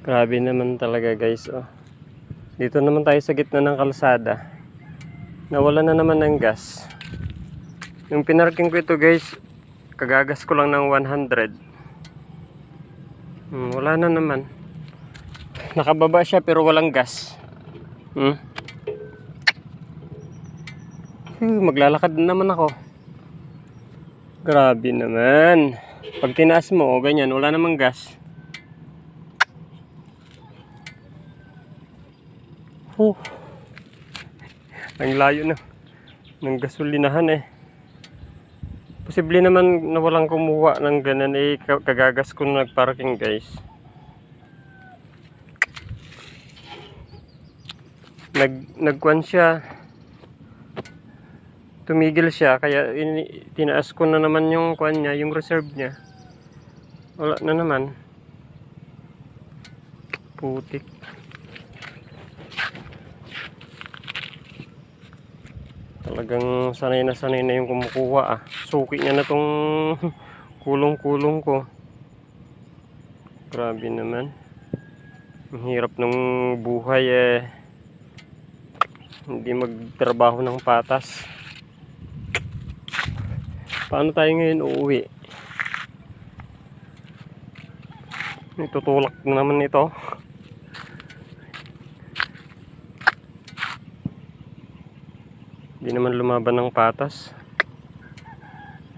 Grabe naman talaga guys. Oh. Dito naman tayo sa gitna ng kalsada. Nawala na naman ng gas. Yung pinarking ko ito guys, kagagas ko lang ng 100. Hmm, wala na naman. Nakababa siya pero walang gas. Hmm? Hmm, maglalakad na naman ako. Grabe naman. Pag tinaas mo, oh, ganyan, wala namang gas. Huh. Ang layo na ng gasolinahan eh. Posible naman na walang kumuha ng ganun eh. ka- Kagagas ko na nagparking guys. Nag, nagkuhan siya. Tumigil siya kaya ini, tinaas ko na naman yung kuhan niya, yung reserve niya. Wala na naman. Putik. Talagang sanay na sanay na yung kumukuha ah. Suki niya na tong kulong-kulong ko. Grabe naman. Ang hirap ng buhay eh. Hindi magtrabaho ng patas. Paano tayo ngayon uuwi? Itutulak na naman ito. Hindi naman lumaban ng patas.